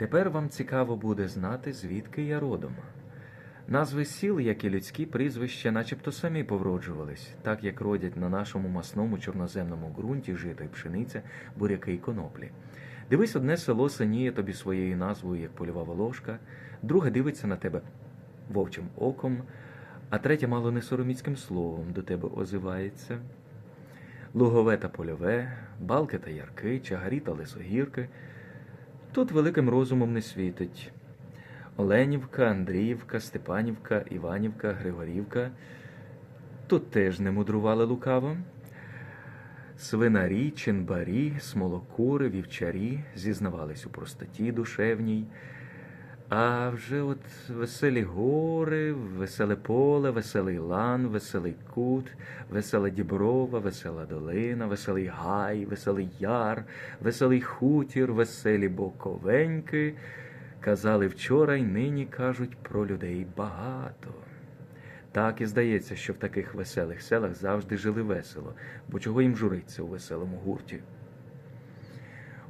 Тепер вам цікаво буде знати, звідки я родом. Назви сіл, як і людські прізвища, начебто самі повроджувались, так як родять на нашому масному чорноземному ґрунті жито й пшениця, буряки й коноплі. Дивись, одне село синіє тобі своєю назвою, як польова волошка, друге дивиться на тебе вовчим оком, а третє мало не сороміцьким словом до тебе озивається. Лугове та польове, балки та ярки, чагарі та лисогірки. Тут великим розумом не світить. Оленівка, Андріївка, Степанівка, Іванівка, Григорівка. Тут теж не мудрували лукаво. Свинарі, чинбарі, смолокури, вівчарі зізнавались у простоті душевній. А вже от веселі гори, веселе поле, веселий лан, веселий кут, весела діброва, весела долина, веселий гай, веселий яр, веселий хутір, веселі боковеньки. Казали вчора й нині кажуть про людей багато. Так і здається, що в таких веселих селах завжди жили весело, бо чого їм журиться у веселому гурті.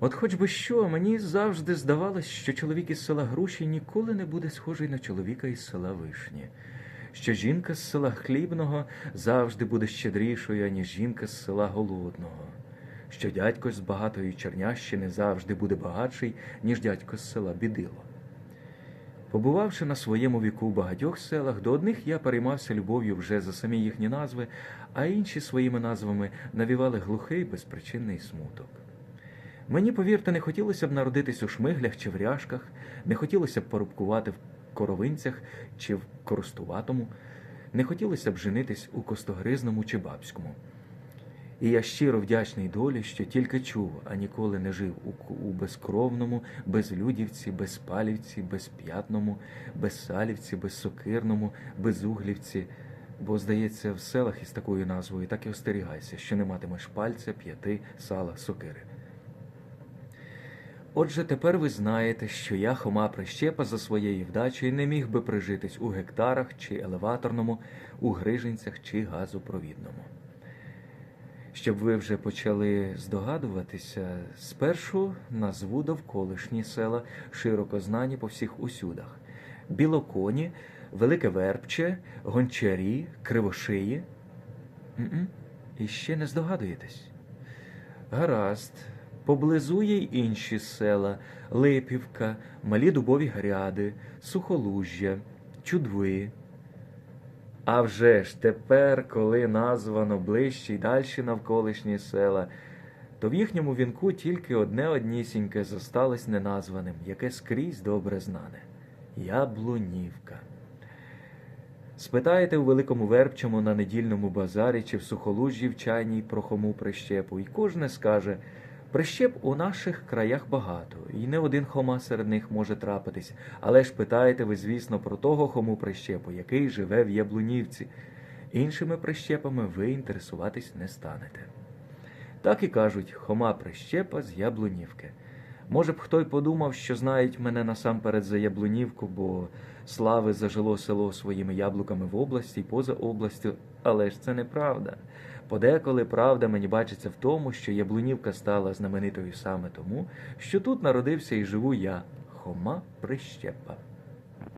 От хоч би що, мені завжди здавалось, що чоловік із села Груші ніколи не буде схожий на чоловіка із села Вишні, що жінка з села Хлібного завжди буде щедрішою, аніж жінка з села Голодного, що дядько з багатої Чернящини завжди буде багатший, ніж дядько з села Бідило. Побувавши на своєму віку в багатьох селах, до одних я переймався любов'ю вже за самі їхні назви, а інші своїми назвами навівали глухий безпричинний смуток. Мені, повірте, не хотілося б народитись у шмиглях чи в ряшках, не хотілося б порубкувати в коровинцях чи в коростуватому, не хотілося б женитись у костогризному чи бабському. І я щиро вдячний долі, що тільки чув, а ніколи не жив у, у безкровному, безлюдівці, безпалівці, безп'ятному, безсалівці, безсокирному, безуглівці. Бо, здається, в селах із такою назвою так і остерігайся, що не матимеш пальця, п'яти, сала, сокири. Отже, тепер ви знаєте, що я, Хома Прищепа, за своєю вдачею не міг би прижитись у гектарах чи елеваторному, у грижинцях чи газопровідному. Щоб ви вже почали здогадуватися, спершу назву довколишні села, широко знані по всіх усюдах: Білоконі, Велике Вербче, Гончарі, Кривошиї. І ще не здогадуєтесь. Гаразд. Поблизу є й інші села Липівка, Малі Дубові Гряди, Сухолужжя, Чудви. А вже ж тепер, коли названо ближчі й дальші навколишні села, то в їхньому вінку тільки одне однісіньке зосталось неназваним, яке скрізь добре знане Яблунівка. Спитаєте у Великому Вербчому на недільному базарі чи в Сухолужжі в чайній про прищепу, і кожне скаже прищеп у наших краях багато, і не один хома серед них може трапитись, але ж питаєте ви, звісно, про того хому прищепу, який живе в Яблунівці. Іншими прищепами ви інтересуватись не станете. Так і кажуть Хома Прищепа з Яблунівки. Може б хто й подумав, що знають мене насамперед за Яблунівку, бо слави зажило село своїми яблуками в області й поза областю, але ж це неправда. Подеколи правда мені бачиться в тому, що Яблунівка стала знаменитою саме тому, що тут народився і живу я, Хома Прищепа.